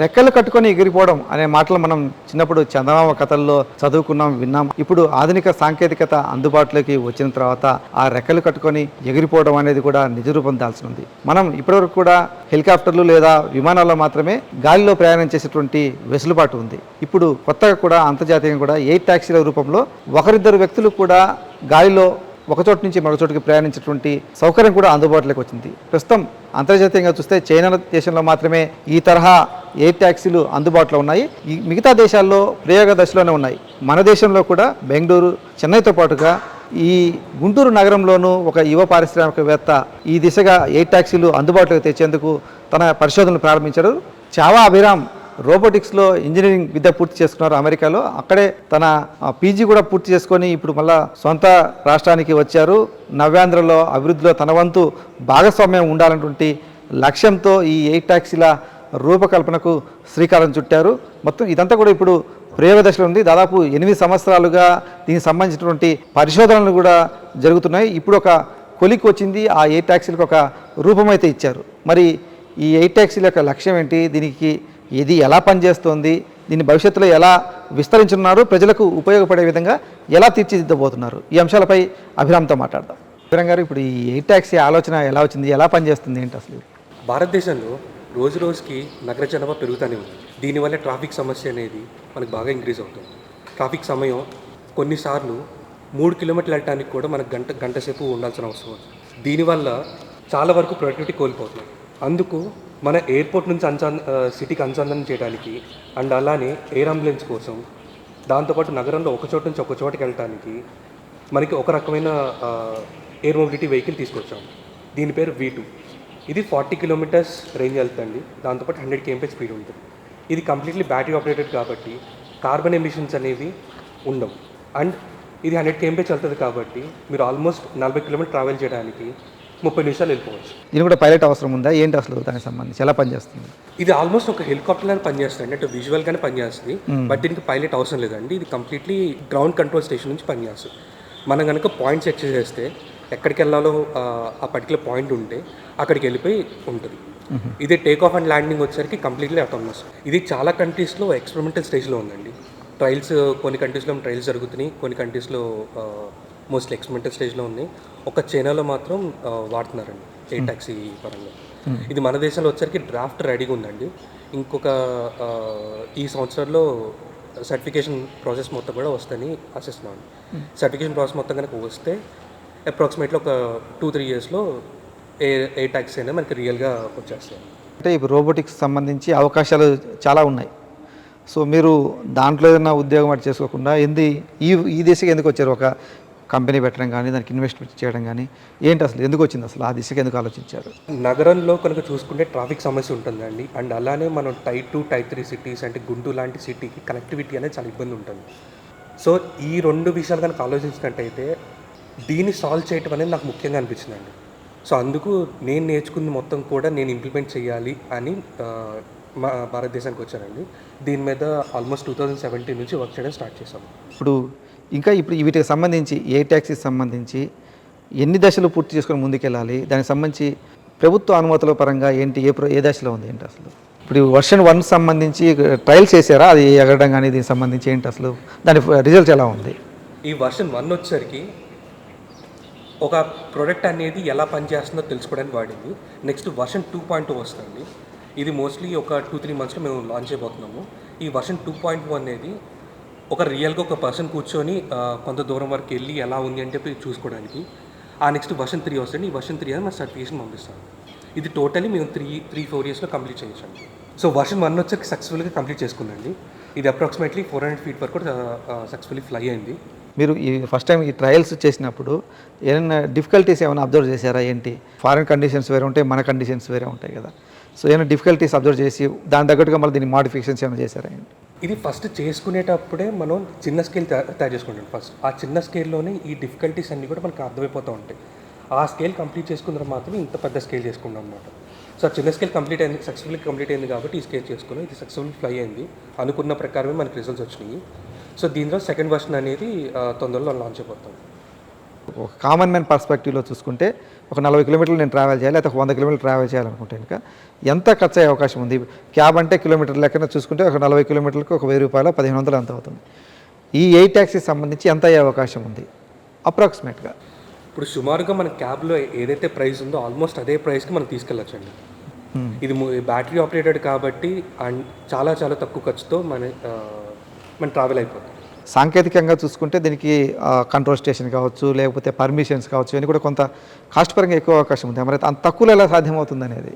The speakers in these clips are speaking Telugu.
రెక్కలు కట్టుకొని ఎగిరిపోవడం అనే మాటలు మనం చిన్నప్పుడు చందమామ కథల్లో చదువుకున్నాం విన్నాం. ఇప్పుడు ఆధునిక సాంకేతికత అందుబాటులోకి వచ్చిన తర్వాత ఆ రెక్కలు కట్టుకొని ఎగిరిపోవడం అనేది కూడా నిజరూపం దాల్సి ఉంది. మనం ఇప్పటివరకు కూడా హెలికాప్టర్లు లేదా విమానాల్లో మాత్రమే గాలిలో ప్రయాణం చేసేటువంటి వెసులుబాటు ఉంది. ఇప్పుడు కొత్తగా కూడా అంతర్జాతీయంగా కూడా ఎయిర్ ట్యాక్సీల రూపంలో ఒకరిద్దరు వ్యక్తులు కూడా గాలిలో ఒక చోటు నుంచి మరొక చోటుకి ప్రయాణించేటువంటి సౌకర్యం కూడా అందుబాటులోకి వచ్చింది. ప్రస్తుతం అంతర్జాతీయంగా చూస్తే చైనా దేశంలో మాత్రమే ఈ తరహా ఎయిర్ ట్యాక్సీలు అందుబాటులో ఉన్నాయి. ఈ మిగతా దేశాల్లో ప్రయోగ దశలోనే ఉన్నాయి. మన దేశంలో కూడా బెంగళూరు చెన్నైతో పాటుగా ఈ గుంటూరు నగరంలోనూ ఒక యువ పారిశ్రామికవేత్త ఈ దిశగా ఎయిర్ ట్యాక్సీలు అందుబాటులోకి తెచ్చేందుకు తన పరిశోధనలు ప్రారంభించారు. చావా అభిరామ్ రోబోటిక్స్లో ఇంజనీరింగ్ విద్య పూర్తి చేసుకున్నారు అమెరికాలో. అక్కడే తన పీజీ కూడా పూర్తి చేసుకొని ఇప్పుడు మళ్ళా సొంత రాష్ట్రానికి వచ్చారు. నవ్యాంధ్రలో అభివృద్ధిలో తన వంతు భాగస్వామ్యం ఉండాలన్నటువంటి లక్ష్యంతో ఈ ఎయిట్ ట్యాక్సీల రూపకల్పనకు శ్రీకారం చుట్టారు. మొత్తం ఇదంతా కూడా ఇప్పుడు ప్రయోగ దశలో ఉంది. దాదాపు ఎనిమిది సంవత్సరాలుగా దీనికి సంబంధించినటువంటి పరిశోధనలు కూడా జరుగుతున్నాయి. ఇప్పుడు ఒక కొలికి వచ్చింది. ఆ ఎయిట్ ట్యాక్సీలకు ఒక రూపం అయితే ఇచ్చారు. మరి ఈ ఎయిట్ ట్యాక్సీల యొక్క లక్ష్యం ఏంటి? దీనికి ఇది ఎలా పనిచేస్తోంది దీన్ని భవిష్యత్తులో ఎలా విస్తరించున్నారు ప్రజలకు ఉపయోగపడే విధంగా ఎలా తీర్చిదిద్దబోతున్నారు. ఈ అంశాలపై అభిరామ్తో మాట్లాడదాం. అభిరామ్ గారు ఇప్పుడు ఈ ఎయిర్ ట్యాక్సీ ఆలోచన ఎలా వచ్చింది ఎలా పనిచేస్తుంది ఏంటి అసలు? భారతదేశంలో రోజు రోజుకి నగర జనాభా పెరుగుతూనే ఉంది. దీనివల్ల ట్రాఫిక్ సమస్య అనేది మనకు బాగా ఇంక్రీజ్ అవుతుంది. ట్రాఫిక్ సమయం కొన్నిసార్లు మూడు కిలోమీటర్లు వెళ్ళడానికి కూడా మనకు గంట గంట సేపు ఉండాల్సిన అవసరం ఉంది. దీనివల్ల చాలా వరకు ప్రొడక్టివిటీ కోల్పోతుంది అందుకు మన ఎయిర్పోర్ట్ నుంచి అనుసంధ సిటీకి అనుసంధానం చేయడానికి అండ్ అలానే ఎయిర్ అంబులెన్స్ కోసం దాంతోపాటు నగరంలో ఒక చోట నుంచి ఒక చోటకి వెళ్ళటానికి మనకి ఒక రకమైన ఎయిర్ మొబిలిటీ వెహికల్ తీసుకొచ్చాం. దీని పేరు వీ టూ ఇది ఫార్టీ కిలోమీటర్స్ రేంజ్ వెళ్తుంది. దాంతోపాటు హండ్రెడ్ కేఎంపీ స్పీడ్ ఉంటుంది. ఇది కంప్లీట్లీ బ్యాటరీ ఆపరేటెడ్ కాబట్టి కార్బన్ ఎమిషన్స్ అనేవి ఉండవు. అండ్ ఇది హండ్రెడ్ కేఎంపీ వెళ్తుంది కాబట్టి మీరు ఆల్మోస్ట్ నలభై కిలోమీటర్ ట్రావెల్ చేయడానికి ముప్పై నిమిషాలు వెళ్ళిపోవచ్చు. దీని కూడా పైలట్ అవసరం ఉందా? ఏంటి అసలు దానికి సంబంధించి? ఎలా పనిచేస్తుంది? ఇది ఆల్మోస్ట్ ఒక హెలికాప్టర్ లాగా పనిచేస్తుంది. అంటే విజువల్గానే పనిచేస్తుంది. బట్ దీనికి పైలట్ అవసరం లేదండి. ఇది కంప్లీట్లీ గ్రౌండ్ కంట్రోల్ స్టేషన్ నుంచి పనిచేస్తుంది. మనం కనుక పాయింట్ సెట్ చేసేస్తే ఎక్కడికి వెళ్ళాలో ఆ, పర్టికులర్ పాయింట్ ఉంటే అక్కడికి వెళ్ళిపోయి ఉంటుంది. ఇది టేక్ ఆఫ్ అండ్ ల్యాండింగ్ వచ్చేసరికి కంప్లీట్లీ ఆటోమస్ ఇది చాలా కంట్రీస్లో ఎక్స్పెరిమెంటల్ స్టేజ్లో ఉందండి. ట్రయల్స్ కొన్ని కంట్రీస్లో ట్రయల్స్ జరుగుతున్నాయి. కొన్ని కంట్రీస్లో మోస్ట్లీ ఎక్స్పెరిమెంటల్ స్టేజ్లో ఉన్నాయి. ఒక చైనాలో మాత్రం వాడుతున్నారండి. ఏ ట్యాక్సీ పరంగా. ఇది మన దేశంలో వచ్చరికి డ్రాఫ్ట్ రెడీగా ఉందండి. ఇంకొక ఈ సంవత్సరంలో సర్టిఫికేషన్ ప్రాసెస్ మొత్తం కూడా వస్తుందని ఆశిస్తున్నాను. సర్టిఫికేషన్ ప్రాసెస్ మొత్తం కనుక వస్తే అప్రాక్సిమేట్లీ ఒక టూ త్రీ ఇయర్స్లో ఏ ఏ ట్యాక్సీ అనేది మనకి రియల్గా వచ్చేస్తాయి. అంటే ఇప్పుడు రోబోటిక్స్ సంబంధించి అవకాశాలు చాలా ఉన్నాయి. సో మీరు దాంట్లో ఏదైనా ఉద్యోగం అటు చేసుకోకుండా ఎందు ఈ ఈ దిశగా ఎందుకు వచ్చారు? ఒక కంపెనీ పెట్టడం కానీ దానికి ఇన్వెస్ట్మెంట్ చేయడం కానీ ఏంటి అసలు? ఎందుకు వచ్చింది అసలు? ఆ దిశగా ఎందుకు ఆలోచించారు? నగరంలో కనుక చూసుకుంటే ట్రాఫిక్ సమస్య ఉంటుందండి. అండ్ అలానే మనం type two type three cities అంటే గుంటూరు లాంటి సిటీకి కనెక్టివిటీ అనేది చాలా ఇబ్బంది ఉంటుంది. సో ఈ రెండు విషయాలు కనుక ఆలోచించినట్టయితే దీన్ని సాల్వ్ చేయటం అనేది నాకు ముఖ్యంగా అనిపించిందండి. సో అందుకు నేను నేర్చుకుంది మొత్తం కూడా నేను ఇంప్లిమెంట్ చేయాలి అని మా భారతదేశానికి వచ్చానండి. దీని మీద ఆల్మోస్ట్ టూ థౌజండ్ సెవెంటీన్ నుంచి వర్క్ చేయడం స్టార్ట్ చేశాము. ఇప్పుడు ఇంకా ఇప్పుడు వీటికి సంబంధించి ఏ ట్యాక్సీకి సంబంధించి ఎన్ని దశలు పూర్తి చేసుకొని ముందుకెళ్ళాలి? దానికి సంబంధించి ప్రభుత్వ అనుమతుల పరంగా ఏంటి? ఏ ఏ దశలో ఉంది? ఏంటి అసలు? ఇప్పుడు వర్షన్ వన్ సంబంధించి ట్రయల్స్ చేశారా? అది ఎగరడం కానీ దీనికి సంబంధించి ఏంటి అసలు? దాని రిజల్ట్ ఎలా ఉంది? ఈ వర్షన్ వన్ వచ్చేసరికి ఒక ప్రోడక్ట్ అనేది ఎలా పనిచేస్తుందో తెలుసుకోవడానికి వాడింది. Next version two point two వస్తుంది ఇది మోస్ట్లీ ఒక టూ త్రీ మంత్స్లో మేము లాంచ్ చేయబోతున్నాము. ఈ వర్షన్ టూ పాయింట్ టూ అనేది ఒక రియల్గా ఒక పర్సన్ కూర్చొని కొంత దూరం వరకు వెళ్ళి ఎలా ఉంది అని చెప్పి చూసుకోవడానికి ఆ నెక్స్ట్ వర్షన్ త్రీ వస్తుంది. ఈ వర్షన్ త్రీ అని మన సర్టిఫికేషన్ పంపిస్తాం. ఇది టోటలీ మేము త్రీ త్రీ ఫోర్ ఇయర్స్లో కంప్లీట్ చేయించండి సో వర్షన్ వన్ వచ్చి సక్సెస్ఫుల్గా కంప్లీట్ చేసుకుందండి ఇది అప్రాక్సిమేట్లీ ఫోర్ హండ్రెడ్ ఫీట్ వరకు కూడా సక్సెస్ఫుల్లీ ఫ్లై అయింది. మీరు ఈ ఫస్ట్ టైం ఈ ట్రయల్స్ చేసినప్పుడు ఏమైనా డిఫికల్టీస్ ఏమైనా అబ్జర్వ్ చేశారా ఏంటి? ఫారిన్ కండిషన్స్ వేరే ఉంటాయి మన కండిషన్స్ వేరే ఉంటాయి కదా. సో ఏమైనా డిఫికల్టీస్ అబ్జర్వ్ చేసి దాని తగ్గట్టుగా మళ్ళీ దీన్ని మాడిఫికేషన్స్ ఏమైనా చేశారా? ఇది ఫస్ట్ చేసుకునేటప్పుడే మనం చిన్న స్కేల్ తయారు చేసుకుంటాం ఫస్ట్ ఆ చిన్న స్కేల్లోనే ఈ డిఫికల్టీస్ అన్నీ కూడా మనకు అర్థమైపోతూ ఉంటాయి. ఆ స్కేల్ కంప్లీట్ చేసుకున్న మాత్రమే మాత్రం ఇంత పెద్ద స్కేల్ చేసుకున్నాం అనమాట సో చిన్న స్కేల్ కంప్లీట్ అయింది సక్సెస్ఫుల్ కంప్లీట్ అయింది కాబట్టి ఈ స్కేల్ చేసుకున్నాం ఇది సక్సెస్ఫుల్ ఫ్లై అయింది. అనుకున్న ప్రకారమే మనకి రిజల్ట్స్ వచ్చినాయి. సో దీనిలో సెకండ్ వర్షన్ అనేది తొందరలో లాంచ్ అయిపోతాం ఒక కామన్ మ్యాన్ పర్స్పెక్టివ్లో చూసుకుంటే ఒక నలభై కిలోమీటర్లు నేను ట్రావెల్ చేయాలి లేకపోతే ఒక వంద కిలోమీటర్లు ట్రావెల్ చేయాలనుకుంటే కనుక ఎంత ఖర్చు అయ్యే అవకాశం ఉంది? క్యాబ్ అంటే కిలోమీటర్ లెక్కన చూసుకుంటే ఒక నలభై కిలోమీటర్లకు ఒక వెయ్యి రూపాయలు పదిహేను వందలు ఎంత అవుతుంది. ఈ ఎయిర్ ట్యాక్సీకి సంబంధించి ఎంత అయ్యే అవకాశం ఉంది? అప్రాక్సిమేట్గా ఇప్పుడు సుమారుగా మన క్యాబ్లో ఏదైతే ప్రైస్ ఉందో ఆల్మోస్ట్ అదే ప్రైస్కి మనం తీసుకెళ్ళొచ్చండి. ఇది బ్యాటరీ ఆపరేటెడ్ కాబట్టి అండ్ చాలా చాలా తక్కువ ఖర్చుతో మన మన ట్రావెల్ అయిపోతుంది. సాంకేతికంగా చూసుకుంటే దీనికి కంట్రోల్ స్టేషన్ కావచ్చు లేకపోతే పర్మిషన్స్ కావచ్చు ఇవన్నీ కూడా కొంత కాస్ట్ పరంగా ఎక్కువ అవకాశం ఉంది. మరి అంత తక్కువలో ఎలా సాధ్యమవుతుంది అనేది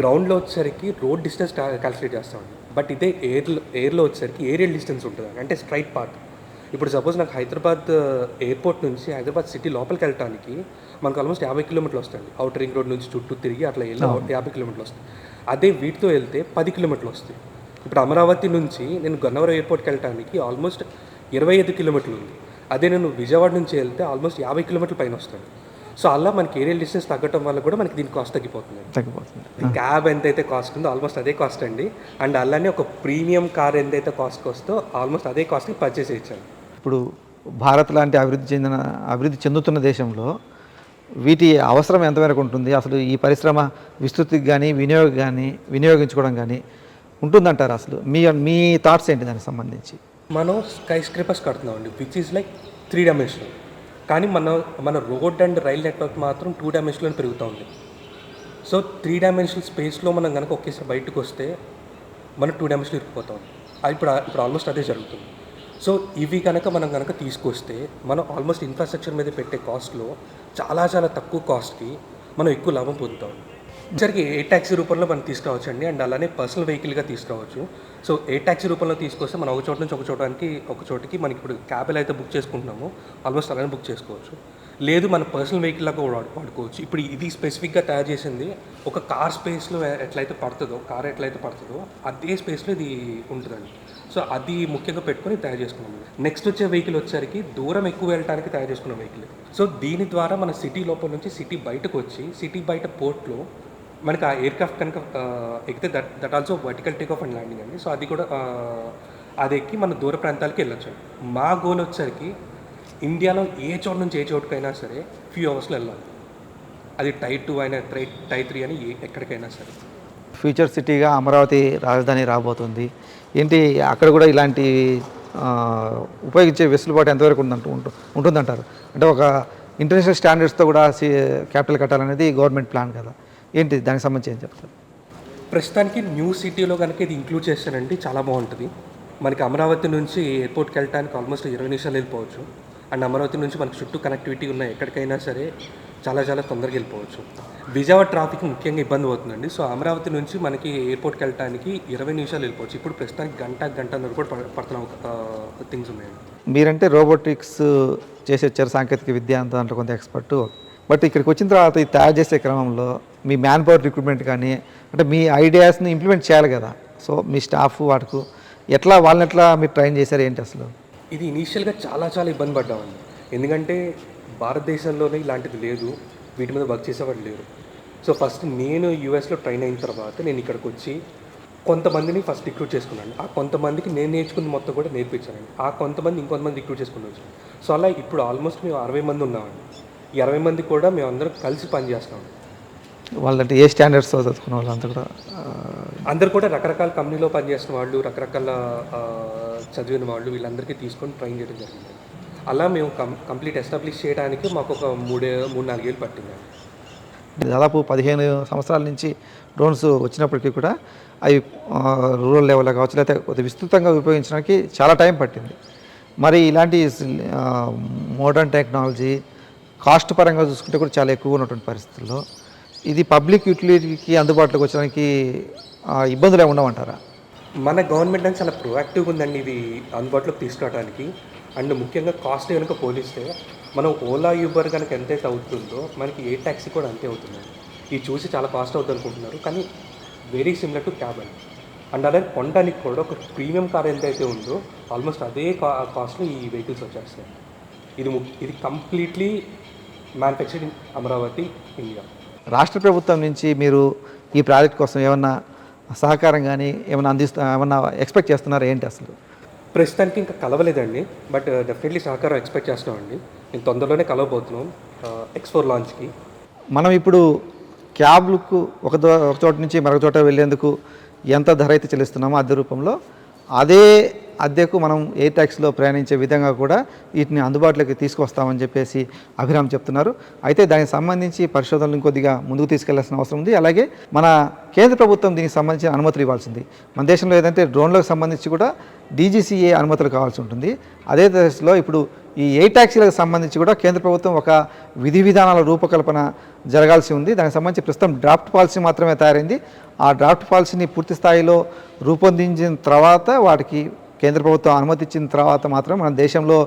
గ్రౌండ్లో వచ్చేసరికి రోడ్ డిస్టెన్స్ క్యాలిక్యులేట్ చేస్తామండి బట్ ఇదే ఎయిర్లో ఎయిర్లో వచ్చేసరికి ఏరియల్ డిస్టెన్స్ ఉంటుంది అంటే స్ట్రైట్ పాత్ ఇప్పుడు సపోజ్ నాకు హైదరాబాద్ ఎయిర్పోర్ట్ నుంచి హైదరాబాద్ సిటీ లోపలికి వెళ్ళడానికి మనకు ఆల్మోస్ట్ యాభై కిలోమీటర్లు వస్తాయి అవుటర్ రింగ్ రోడ్ నుంచి చుట్టూ తిరిగి అట్లా వెళ్ళి యాభై కిలోమీటర్లు వస్తాయి. అదే వీటితో వెళ్తే పది కిలోమీటర్లు వస్తాయి. ఇప్పుడు అమరావతి నుంచి నేను గన్నవరం ఎయిర్పోర్ట్కి వెళ్ళడానికి ఆల్మోస్ట్ ఇరవై ఐదు కిలోమీటర్లు ఉంది. అదే నేను విజయవాడ నుంచి వెళ్తే ఆల్మోస్ట్ యాభై కిలోమీటర్ల పైన వస్తాను. సో అలా మనకి ఏరియల్ డిస్టెన్స్ తగ్గటం వల్ల కూడా మనకి దీని కాస్ట్ తగ్గిపోతుంది. తగ్గిపోతుంది. క్యాబ్ ఎంతైతే కాస్ట్ ఉందో ఆల్మోస్ట్ అదే కాస్ట్ అండి. అండ్ అలానే ఒక ప్రీమియం కార్ ఎంతైతే కాస్ట్ వస్తుందో ఆల్మోస్ట్ అదే కాస్ట్కి పర్చేస్ చేయించాను. ఇప్పుడు భారత్ లాంటి అభివృద్ధి చెందిన అభివృద్ధి చెందుతున్న దేశంలో వీటి అవసరం ఎంతవరకు ఉంటుంది? అసలు ఈ పరిశ్రమ విస్తృతికి కానీ వినియోగం కానీ వినియోగించుకోవడం కానీ ఉంటుందంటారు అసలు? మీ మీ థాట్స్ ఏంటి దానికి సంబంధించి? మనం skyscrapers కడుతున్నామండి which is like three dimensional కానీ మన మన రోడ్ అండ్ రైల్ నెట్వర్క్ మాత్రం టూ డైమెన్షన్లో పెరుగుతూ ఉంది. సో త్రీ డైమెన్షనల్ స్పేస్లో మనం కనుక ఒకేసారి బయటకు వస్తే మనం టూ డైమెన్షన్లో ఇరికిపోతాం అది ఇప్పుడు ఇప్పుడు ఆల్మోస్ట్ అదే జరుగుతుంది. సో ఇవి కనుక మనం కనుక తీసుకొస్తే మనం ఆల్మోస్ట్ ఇన్ఫ్రాస్ట్రక్చర్ మీద పెట్టే కాస్ట్లో చాలా చాలా తక్కువ కాస్ట్కి మనం ఎక్కువ లాభం పొందుతాం. సరికి ఏ ట్యాక్సీ రూపంలో మనం తీసుకురావచ్చు అండి అండ్ అలానే పర్సనల్ వెహికల్గా తీసుకురావచ్చు సో ఏ ట్యాక్సీ రూపంలో తీసుకొస్తే మనం ఒక చోట నుంచి ఒక చోటానికి ఒక చోటికి మనకి ఇప్పుడు క్యాబ్లు అయితే బుక్ చేసుకుంటున్నామో ఆల్మోస్ట్ అలానే బుక్ చేసుకోవచ్చు. లేదు మన పర్సనల్ వెహికల్ లాగా కూడా వాడుకోవచ్చు. ఇప్పుడు ఇది స్పెసిఫిక్గా తయారు చేసింది ఒక కార్ స్పేస్లో ఎట్లయితే పడుతుందో కార్ ఎట్లయితే పడుతుందో అదే స్పేస్లో ఇది ఉంటుందండి. సో అది ముఖ్యంగా పెట్టుకొని తయారు చేసుకున్నాం. నెక్స్ట్ వచ్చే వెహికల్ వచ్చేసరికి దూరం ఎక్కువ వెళ్ళడానికి తయారు చేసుకున్న వెహికల్. సో దీని ద్వారా మన సిటీ లోపల నుంచి సిటీ బయటకు వచ్చి సిటీ బయట పోర్ట్లో మనకి ఆ ఎయిర్ క్రాఫ్ట్ కనుక ఎక్కితే that that also vertical take off and landing అండి. సో అది కూడా అది ఎక్కి మన దూర ప్రాంతాలకి వెళ్ళొచ్చు. మా గోల్ వచ్చేసరికి ఇండియాలో ఏ చోట నుంచి ఏ చోటుకైనా సరే ఫ్యూ అవర్స్లో వెళ్ళాలి. అది టై టూ అయినా ట్రై టై త్రీ అని ఏ ఎక్కడికైనా సరే. ఫ్యూచర్ సిటీగా అమరావతి రాజధాని రాబోతుంది. ఏంటి అక్కడ కూడా ఇలాంటి ఉపయోగించే వెసులుబాటు ఎంతవరకు ఉందంటూ ఉంటు ఉంటుందంటారు? అంటే ఒక ఇంటర్నేషనల్ స్టాండర్డ్స్తో కూడా సి క్యాపిటల్ కట్టాలనేది గవర్నమెంట్ ప్లాన్ కదా. ఏంటి దానికి సంబంధించి ఏం చెప్తారు? ప్రస్తుతానికి న్యూ సిటీలో కనుక ఇది ఇంక్లూడ్ చేస్తానండి చాలా బాగుంటుంది. మనకి అమరావతి నుంచి ఎయిర్పోర్ట్కి వెళ్ళడానికి ఆల్మోస్ట్ ఇరవై నిమిషాలు వెళ్ళిపోవచ్చు. అండ్ అమరావతి నుంచి మనకి చుట్టూ కనెక్టివిటీ ఉన్న ఎక్కడికైనా సరే చాలా చాలా తొందరగా వెళ్ళిపోవచ్చు. విజయవాడ ట్రాఫిక్ ముఖ్యంగా ఇబ్బంది అవుతుందండి. సో అమరావతి నుంచి మనకి ఎయిర్పోర్ట్కి వెళ్ళడానికి ఇరవై నిమిషాలు వెళ్ళిపోవచ్చు. ఇప్పుడు ప్రస్తుతానికి గంట గంటన్నర కూడా పడ- పడుతున్న థింగ్స్ ఉన్నాయండి. మీరంటే రోబోటిక్స్ చేసి వచ్చారు సాంకేతిక విద్య అంత దాంట్లో కొంత ఎక్స్పర్ట్ బట్ ఇక్కడికి వచ్చిన తర్వాత ఇది తయారు చేసే క్రమంలో మీ మ్యాన్ పవర్ రిక్రూట్మెంట్ కానీ అంటే మీ ఐడియాస్ని ఇంప్లిమెంట్ చేయాలి కదా. సో మీ స్టాఫ్ వాటికు ఎట్లా వాళ్ళని ఎట్లా మీరు ట్రైన్ చేశారు ఏంటి అసలు? ఇది ఇనీషియల్గా చాలా చాలా ఇబ్బంది పడ్డామండి. ఎందుకంటే భారతదేశంలోనే ఇలాంటిది లేదు. వీటి మీద వర్క్ చేసేవాడు లేరు. సో ఫస్ట్ నేను యూఎస్లో ట్రైన్ అయిన తర్వాత నేను ఇక్కడికి వచ్చి కొంతమందిని ఫస్ట్ రిక్రూట్ చేసుకున్నాను. ఆ కొంతమందికి నేను నేర్చుకున్న మొత్తం కూడా నేర్పించానండి. ఆ కొంతమంది ఇంకొంతమంది రిక్రూట్ చేసుకుని వచ్చాను సో అలా ఇప్పుడు ఆల్మోస్ట్ మేము అరవై మంది ఉన్నామండి. ఈ అరవై మంది కూడా మేము అందరం కలిసి పనిచేస్తాం వాళ్ళంటే ఏ స్టాండర్డ్స్తో చదువుకున్న వాళ్ళంతా కూడా అందరు కూడా రకరకాల కంపెనీలో పనిచేస్తున్న వాళ్ళు రకరకాల చదివిన వాళ్ళు వీళ్ళందరికీ తీసుకొని ట్రైన్ చేయడం జరిగింది. అలా మేము కం కంప్లీట్ ఎస్టాబ్లిష్ చేయడానికి మాకు ఒక మూడే మూడు నాలుగేళ్ళు పట్టింది. దాదాపు పదిహేను సంవత్సరాల నుంచి డ్రోన్స్ వచ్చినప్పటికీ కూడా అవి రూరల్ లెవెల్లో కావచ్చు లేకపోతే విస్తృతంగా ఉపయోగించడానికి చాలా టైం పట్టింది. మరి ఇలాంటి మోడర్న్ టెక్నాలజీ కాస్ట్ పరంగా చూసుకుంటే కూడా చాలా ఎక్కువ ఉన్నటువంటి పరిస్థితుల్లో ఇది పబ్లిక్ యూటిలిటీకి అందుబాటులోకి వచ్చడానికి ఇబ్బందులు ఏమి ఉండమంటారా మన గవర్నమెంట్ అనేది చాలా ప్రొయాక్టివ్గా ఉందండి ఇది అందుబాటులోకి తీసుకురావడానికి. అండ్ ముఖ్యంగా కాస్ట్ కనుక పోలిస్తే మనం ఓలా యూబర్ కనుక ఎంతైతే అవుతుందో మనకి ఏ ట్యాక్సీ కూడా అంతే అవుతుందండి. ఇది చూసి చాలా కాస్ట్ అవుతుంది అనుకుంటున్నారు కానీ వెరీ సిమిలర్ టు క్యాబ్ అండి. అండ్ అలాగే కొనడానికి కూడా ఒక ప్రీమియం కార్ ఎంతైతే ఉందో ఆల్మోస్ట్ అదే కా కాస్ట్లో ఈ వెహికల్స్ వచ్చేస్తాయి. ఇది ఇది completely manufactured in Amaravati India. రాష్ట్ర ప్రభుత్వం నుంచి మీరు ఈ ప్రాజెక్ట్ కోసం ఏమన్నా సహకారం కానీ ఏమన్నా అందిస్తా ఏమన్నా ఎక్స్పెక్ట్ చేస్తున్నారా? ఏంటి అసలు? ప్రస్తుతానికి ఇంకా కలవలేదండి బట్ డెఫినెట్లీ సహకారం ఎక్స్పెక్ట్ చేస్తున్నామండి. నేను తొందరలోనే కలవబోతున్నాం ఎక్స్ ఫోర్ లాంచ్కి మనం ఇప్పుడు క్యాబ్లకు ఒక ఒక చోట నుంచి మరొక చోట వెళ్ళేందుకు ఎంత ధర అయితే చెల్లిస్తున్నామో అద్దె రూపంలో అదే అద్దెకు మనం ఎయిర్ ట్యాక్సీలో ప్రయాణించే విధంగా కూడా వీటిని అందుబాటులోకి తీసుకొస్తామని చెప్పేసి అభిరామ్ చెప్తున్నారు. అయితే దానికి సంబంధించి పరిశోధనలు కొద్దిగా ముందుకు తీసుకెళ్ళాల్సిన అవసరం ఉంది. అలాగే మన కేంద్ర ప్రభుత్వం దీనికి సంబంధించిన అనుమతులు ఇవ్వాల్సింది. మన దేశంలో ఏదంటే డ్రోన్లకు సంబంధించి కూడా డీజీసీఏ అనుమతులు కావాల్సి ఉంటుంది. అదే దశలో ఇప్పుడు ఈ ఎయిర్ ట్యాక్సీలకు సంబంధించి కూడా కేంద్ర ప్రభుత్వం ఒక విధి విధానాల రూపకల్పన జరగాల్సి ఉంది. దానికి సంబంధించి ప్రస్తుతం డ్రాఫ్ట్ పాలసీ మాత్రమే తయారైంది. ఆ డ్రాఫ్ట్ పాలసీని పూర్తి స్థాయిలో రూపొందించిన తర్వాత వాటికి కేంద్ర ప్రభుత్వం అనుమతి ఇచ్చిన తర్వాత మాత్రం మన దేశంలో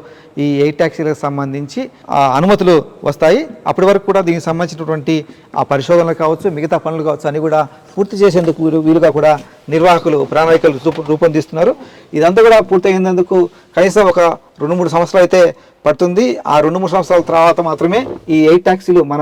ఈ ఎయిర్ ట్యాక్సీలకు సంబంధించి ఆ అనుమతులు వస్తాయి. అప్పటి వరకు కూడా దీనికి సంబంధించినటువంటి ఆ పరిశోధనలు కావచ్చు మిగతా పనులు కావచ్చు అని కూడా పూర్తి చేసేందుకు వీలుగా కూడా నిర్వాహకులు ప్రణాళికలు రూపొందిస్తున్నారు. ఇదంతా కూడా పూర్తయినందుకు కనీసం ఒక రెండు మూడు సంవత్సరాలు అయితే పడుతుంది. ఆ రెండు మూడు సంవత్సరాల తర్వాత మాత్రమే ఈ ఎయిర్ ట్యాక్సీలు మన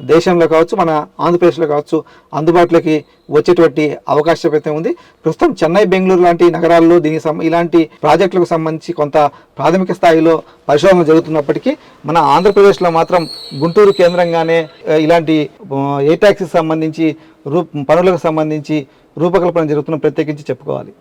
దేశంలో కావచ్చు మన ఆంధ్రప్రదేశ్లో కావచ్చు అందుబాటులోకి వచ్చేటువంటి అవకాశం అయితే ఉంది. ప్రస్తుతం చెన్నై బెంగళూరు లాంటి నగరాల్లో దీనికి సం ఇలాంటి ప్రాజెక్టులకు సంబంధించి కొంత ప్రాథమిక స్థాయిలో పరిశోధన జరుగుతున్నప్పటికీ మన ఆంధ్రప్రదేశ్లో మాత్రం గుంటూరు కేంద్రంగానే ఇలాంటి ఏ ట్యాక్సీకి సంబంధించి రూ పనులకు సంబంధించి రూపకల్పన జరుగుతున్న ప్రత్యేకించి చెప్పుకోవాలి.